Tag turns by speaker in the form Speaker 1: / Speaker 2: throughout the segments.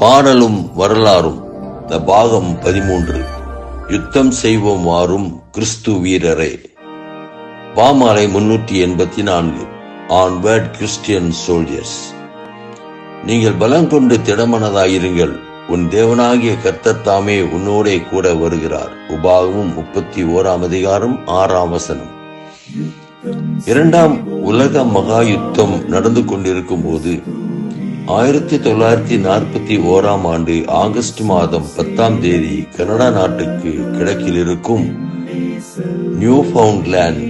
Speaker 1: பாடலும் வரலாறும். த பாகம் பதிமூன்று. யுத்தம் செய்வோம் வாரும் கிறிஸ்து வீரரே. பாமாலை முன்னூற்றி எண்பத்தி நான்கு ஆன் வேர்ட் கிறிஸ்டியன் சோல்ஜர்ஸ் நீங்கள் பலம் கொண்டு திடமனதாயிருங்கள். உன் தேவனாகிய கர்த்தத்தாமே உன்னோடே கூட வருகிறார். உபாகமும் முப்பத்தி ஓராம் அதிகாரம் ஆறாம் வசனம். இரண்டாம் உலக மகா யுத்தம் நடந்து கொண்டிருக்கும் போது ஆயிரத்தி தொள்ளாயிரத்தி நாற்பத்தி ஓராம் ஆண்டு ஆகஸ்ட் மாதம் பத்தாம் தேதி கனடா நாட்டுக்கு கிழக்கில் இருக்கும் நியூ ஃபவுண்ட்லேண்ட்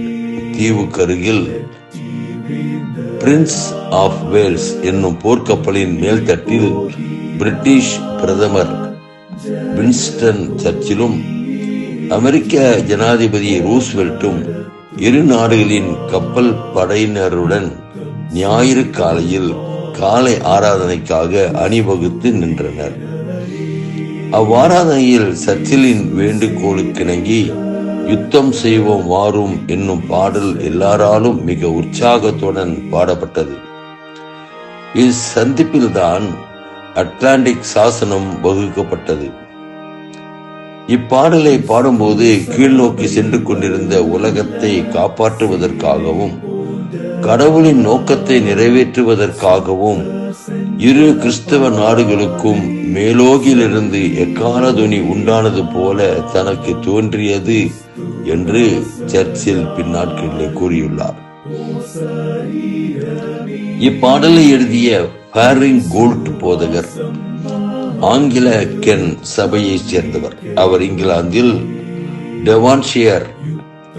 Speaker 1: தீவுக்கருகில் பிரின்ஸ் ஆஃப் வேல்ஸ் என்னும் போர்க்கப்பலின் மேல்தட்டில் பிரிட்டிஷ் பிரதமர் வின்ஸ்டன் சர்ச்சிலும் அமெரிக்க ஜனாதிபதி ரூஸ்வெல்ட்டும் இரு நாடுகளின் கப்பல் படையினருடன் ஞாயிறு காலையில் காலை ஆராதனைக்காக அணிவகுத்து நின்றனர். அவ்வாராதனையில் சர்ச்சிலின் வேண்டுகோளுக்கிணங்கி யுத்தம் செய்வோம் வாரும் என்னும் பாடல் எல்லாராலும் மிக உற்சாகத்துடன் பாடப்பட்டது. இச்சந்திப்பில்தான் அட்லாண்டிக் சாசனம் வகுக்கப்பட்டது. இப்பாடலை பாடும்போது கீழ்நோக்கி சென்று கொண்டிருந்த உலகத்தை காப்பாற்றுவதற்காகவும் கடவுளின் நோக்கத்தை நிறைவேற்றுவதற்காகவும் இரு கிறிஸ்தவ நாடுகளுக்கும் மேலோகிலிருந்து எக்கால துணி உண்டானது போல தனக்கு தோன்றியது என்று சர்ச்சில் பின்னாட்களிலே கூறியுள்ளார். இப்பாடலை எழுதிய பாரிங் கோல்ட் போதகர் ஆங்கில கென் சபையைச் சேர்ந்தவர். அவர் இங்கிலாந்தில் டெவான்ஷியர்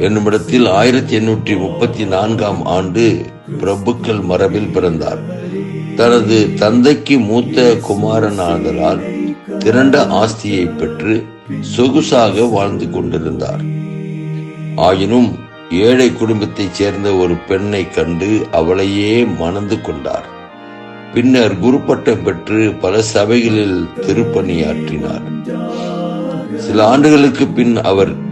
Speaker 1: என்னுமிடத்தில் ஆயிரத்தி எண்ணூற்றி முப்பத்தி நான்காம் ஆண்டு பிரபுக்கள் மரபில் பிறந்தார். தனது தந்தைக்கு மூத்த குமாரனாதலால் திரண்ட ஆஸ்தியை பெற்று சொகுசாக வாழ்ந்து கொண்டிருந்தார். ஆயினும் ஏழை குடும்பத்தைச் சேர்ந்த ஒரு பெண்ணை கண்டு அவளையே மணந்து கொண்டார். பின்னர் குருப்பட்டம் பெற்று பல சபைகளில் திருப்பணியாற்றினார். சில ஆண்டுகளுக்கு பின் அவர்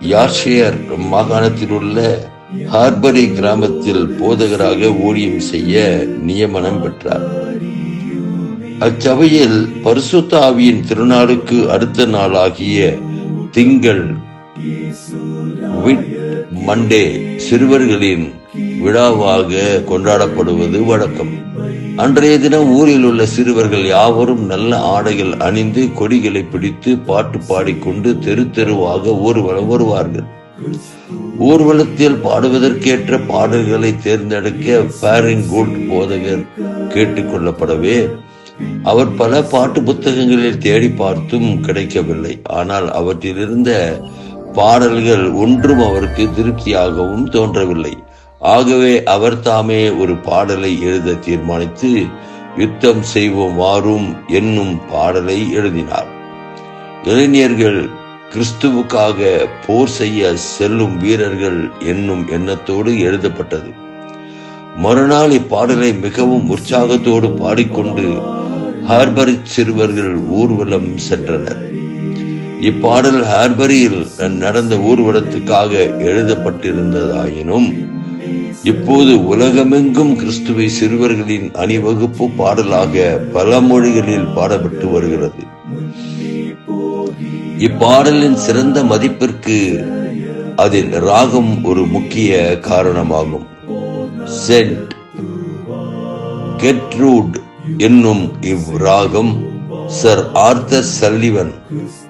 Speaker 1: யார்ஷியர் மாகாணத்தில் உள்ள ஹார்பரி கிராமத்தில் போதகராக ஊழியம் செய்ய நியமனம் பெற்றார். அச்சபையில் பரிசுத்தாவியின் திருநாளுக்கு அடுத்த நாளாகிய திங்கள் விட் மண்டே சிறுவர்களின் விழாவாக கொண்டாடப்படுவது வழக்கம். அன்றைய தினம் ஊரில் உள்ள சிறுவர்கள் யாவரும் நல்ல ஆடைகள் அணிந்து கொடிகளை பிடித்து பாட்டு பாடிக்கொண்டு தெரு தெருவாக ஊர்வலம் வருவார்கள். ஊர்வலத்தில் பாடுவதற்கேற்ற பாடல்களை தேர்ந்தெடுக்க ஃபேரிங் கோல்ட் போதகர் கேட்டுக்கொள்ளப்படவே அவர் பல பாட்டு புத்தகங்களில் தேடி பார்த்தும் கிடைக்கவில்லை. ஆனால் அவற்றிலிருந்த பாடல்கள் ஒன்றும் அவருக்கு திருப்தியாகவும் தோன்றவில்லை. ஆகவே அவர் தாமே ஒரு பாடலை எழுத தீர்மானித்து யுத்தம் செய்வோம் வாரும் என்னும் பாடலை எழுதினார். இளைஞர்கள் கிறிஸ்துவுக்காக போர் செய்ய செல்லும் வீரர்கள் என்னும் எண்ணத்தோடு எழுதப்பட்டது. மறுநாள் இப்பாடலை மிகவும் உற்சாகத்தோடு பாடிக்கொண்டு ஹார்பரி சிறுவர்கள் ஊர்வலம் சென்றனர். இப்பாடல் ஹார்பரியில் நடந்த ஊர்வலத்துக்காக எழுதப்பட்டிருந்ததாயினும் இப்போது உலகமெங்கும் கிறிஸ்துவை சிறுவர்களின் அணிவகுப்பு பாடலாக பல மொழிகளில் பாடப்பட்டு வருகிறது. இப்பாடலின் சிறந்த மதிப்பிற்கு அதில் ராகம் ஒரு முக்கிய காரணமாகும். சென்ட் கெட்ரூட் என்னும் இவ்ராகம் சர் ஆர்தர் சல்லிவன்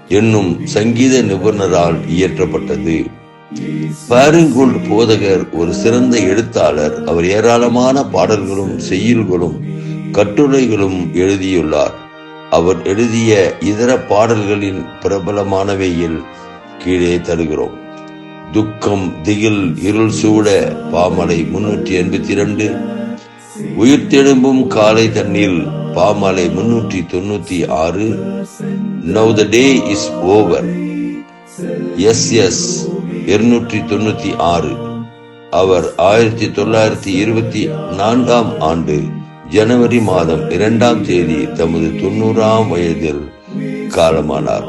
Speaker 1: என்னும் சங்கீத நிபுணரால் இயற்றப்பட்டது. பாரிங்கோல்ட் போதகர் ஒரு சிறந்த எழுத்தாளர். அவர் ஏராளமான பாடல்களும் செய்யுள்களும் கட்டுரைகளும் எழுதியுள்ளார். அவர் எழுதிய இதர பாடல்களின் பிரபலமானவையில் கீழே தருகிறோம். துக்கம் திகில் இருள் சூட பாமலை முன்னூற்றி எண்பத்தி இரண்டு. உயிர்த்தெழும்பும் காலை தண்ணீர் பாமலை முன்னூற்றி தொண்ணூத்தி ஆறு. Now the day is over yes yes இருநூற்றி தொண்ணூத்தி ஆறு. அவர் ஆயிரத்தி தொள்ளாயிரத்தி இருபத்தி நான்காம் ஆண்டு ஜனவரி மாதம் இரண்டாம் தேதி தமது தொண்ணூறாம் வயதில் காலமானார்.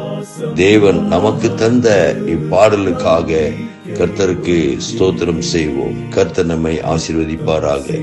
Speaker 1: தேவன் நமக்கு தந்த இப்பாடலுக்காக கர்த்தருக்கு ஸ்தோத்திரம் செய்வோம். கர்த்தர் நம்மை ஆசிர்வதிப்பாராக.